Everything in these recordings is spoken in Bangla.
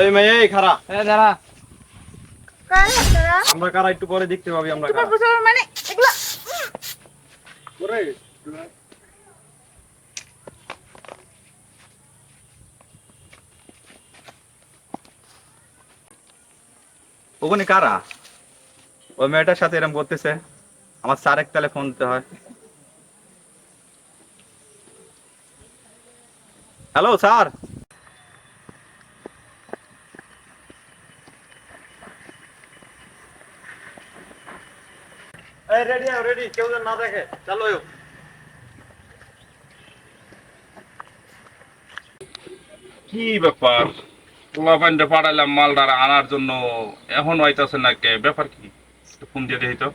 এই মেয়ে এই খারা এ দাঁড়া। আমরা কারা একটু পরে দেখতে পাবি আমরা তোমার মানে এগুলা ওখানে কারা? ওই মেয়েটার সাথে এরকম করতেছে। আমার স্যার এক তালে ফোন দিতে হয়। হ্যালো স্যার এই রেডি রেডি কেউ যেন না দেখে চলো কি ব্যাপার? পোলাপানটা পাঠাইলাম মালদার আনার জন্য। এখন হইতাছে না কে? ব্যাপার কি? ফোন দিয়ে দেখি তো।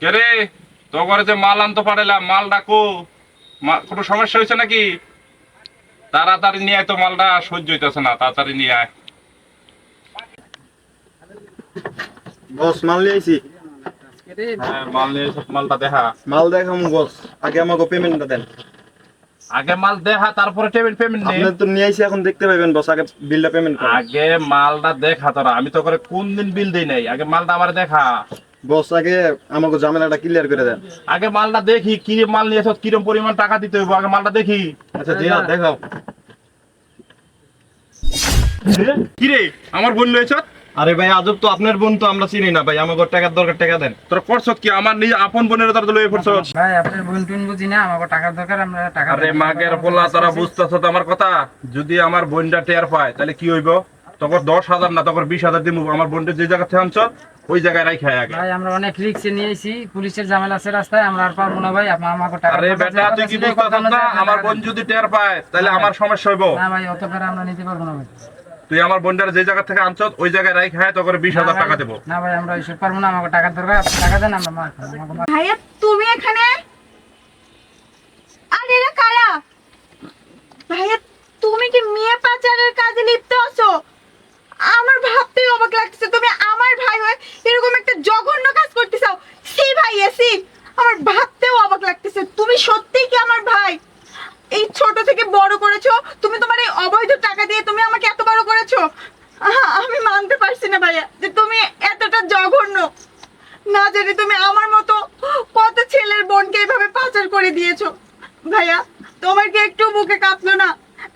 কে রে? তো ঘরে যে মাল আনতে পাঠাইলাম মাল ডাকো কোনো সমস্যা হয়েছে নাকি? তাড়াতাড়ি নিয়ে তো মালটা সহ্য হইতাছে না তাড়াতাড়ি নিয়ে আয়। বস মাল নিয়ে আইছি। হ্যাঁ মাল নিয়ে মালটা দেখা। মাল দেখাম বস। আগে আমাকে পেমেন্টটা দেন। আগে মাল দেখা তারপরে টেবিল পেমেন্ট নেই আপনি তো নিয়ে আইছি এখন দেখতে পাবেন বস আগে বিলটা পেমেন্ট আগে মালটা দেখা তোরা আমি তো করে কোন দিন বিল দেই নাই আগে মালটা আমার দেখা। বস আগে আমাকে ঝামেলাটা ক্লিয়ার করে দেন। আগে মালটা দেখি কি মাল নিয়েছ কিরম পরিমাণ টাকা দিতে হইব আগে মালটা দেখি। আচ্ছা দিয়া দেখাও। কি রে আমার বোন লয়েছ আরে ভাই আজব তো আপনার বোন তো আমরা চিনি না ভাই আমাকে টাকার দরকার টাকা দেন। তোর করছ কি? আমার নিজে আপন বোনের তার লয়ে পড়ছ ভাই আপনার বোন টুন বুঝি না আমাকে টাকার দরকার আমরা টাকা আরে মাগের পোলা তোরা বুঝতেছ তো আমার কথা? যদি আমার বোনটা টের পায় তাহলে কি হইব? তখন দশ হাজার না তখন বিশ হাজার দিব আমার বোনটা যে জায়গা থেকে আনছ ওই জায়গায় রাই খায় আগে ভাই আমরা অনেক রিক্সে নিয়েছি। পুলিশের ঝামেলা আছে রাস্তায় আমরা আর পারব না ভাই। আপনি আমাকে টাকা আরে বেটা তুই কি ছিল, না? আমার বোন যদি টের পায় তাহলে আমার সমস্যা হইব। না ভাই অত করে আমরা নিতে পারব না ভাই। তুই আমার বোনটার যে জায়গা থেকে আনছত ওই জায়গায় রাই খায় তখন বিশ হাজার টাকা দেবো। না ভাই আমরা এইসব পারব না। আমাকে টাকার দরকার টাকা দেন আমরা ভাইয়া তুমি এখানে আর এরা কারা ভাইয়া তুমি কি মেয়ে পাচারের কাজে লিপ্ত আছো আমার ভাবতেই অবাক লাগতেছে তুমি আমার ভাই হয়ে এরকম একটা জঘন্য কাজ করতেছো সি ভাইয়া সি আমার ভাবতেও অবাক লাগতেছে। তুমি সত্যিই কি আমার ভাই? এই ছোট থেকে বড় করেছ? তুমি তোমার এই অবৈধ টাকা দিয়ে তুমি আমাকে এত বড় করেছ? আমি মানতে পারছি না ভাইয়া, যে তুমি এতটা জঘন্য। না জানি তুমি আমার মতো কত ছেলের বোনকে এইভাবে পাচার করে দিয়েছ। ভাইয়া তোমার কি একটু বুকে কাঁপলো না?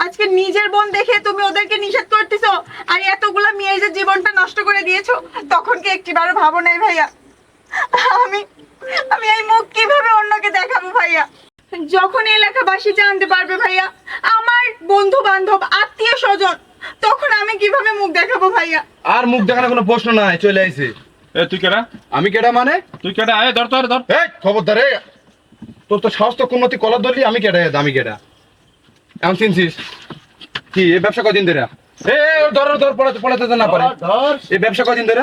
আজকে নিজের বোন দেখে তুমি ওদেরকে নিষেধ করতেছো? আর এতগুলা মেয়ের যে জীবনটা নষ্ট করে দিয়েছ, তখন কি একটিবারও ভাবো নাই ভাইয়া? আমি আমি এই মুখ কীভাবে অন্যকে দেখাবো ভাইয়া? যখন এলাকাবাসী জানতে পারবে ভাইয়া আমার বন্ধু বান্ধব আত্মীয় স্বজন তখন আমি কীভাবে মুখ দেখাবো ভাইয়া? আর মুখ দেখানোর কোনো প্রশ্ন নাই চলে আইছে। এ তুই কেডা? আমি কেডা মানে? তুই কেডা? আয় ধর ধর ধর। এই খবরদার রে তোর তো সাহস তো কোনমতি কলার ধরলি আমি কেডা আমি কেডা? এমন চিনছিস? কি এই ব্যবসা কদিন ধরে? এ এ, ধর ধর পড়াতে পড়াতে না পারে। এই ব্যবসা কদিন ধরে?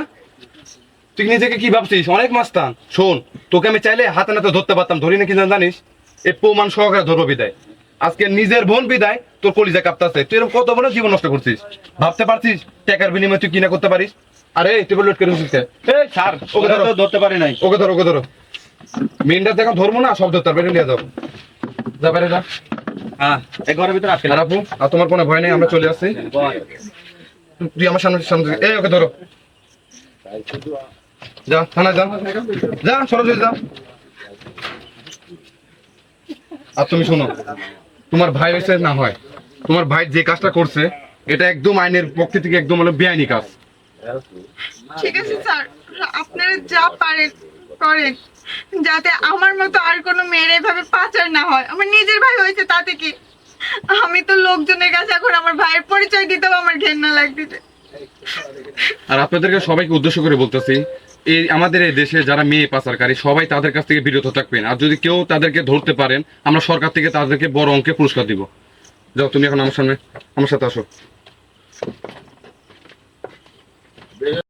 তুই নিজেকে কি ভাবছিস? অনেক মাস্তান। শোন তোকে আমি চাইলে হাতে নাতে ধরতে পারতাম ধরি না কি জানিস? এ প্রমাণ সহকারে ধরবো বিদায়। আজকে নিজের বোন বিদায় তোর কলিজা কাঁপতাছে। তুই এরকম কত বড় জীবন নষ্ট করছিস? ভাবতে পারছিস টাকার বিনিময়ে তুই কিনা করতে পারিস? আরে টেবিল লোড করে দিচ্ছিস এই ওকে ধরো। ধরতে পারি নাই। ওকে ধরো ওকে ধরো। মেনটা দেখো ধরবো না সব ধরতে পারবে নিয়ে যাও। যা পারে যা। হ্যাঁ এই ঘরের ভিতরে আসলে আর আপু আর তোমার কোনো ভয় নেই আমরা চলে আসছি। তুই আমার সামনে সামনে এই ওকে ধরো। যা থানায় যা। যা সরাসরি যা। আর তুমি শোনো তোমার ভাই হয়েছে না হয় তোমার ভাই যে কাজটা করছে এটা একদম আইনের পক্ষ থেকে একদম হলো বেআইনি কাজ। ঠিক আছে স্যার। আপনারা যা পারেন করেন। যাতে আমার মতো আর কোনো মেয়ের এভাবে পাচার না হয়। আমার নিজের ভাই হয়েছে তাতে কি? আমি তো লোকজনের কাছে এখন আমার ভাইয়ের পরিচয় দিতেও আমার ঘেন্না লাগতেছে। আর আপনাদেরকে সবাইকে উদ্দেশ্য করে বলতেছি এই আমাদের এই দেশে যারা মেয়ে পাচারকারী, সবাই তাদের কাছ থেকে বিরত থাকবেন। আর যদি কেউ তাদেরকে ধরতে পারেন, আমরা সরকার থেকে তাদেরকে বড় অঙ্কে পুরস্কার দিব। যাও, তুমি এখন আমার সামনে, আমার সাথে আসো।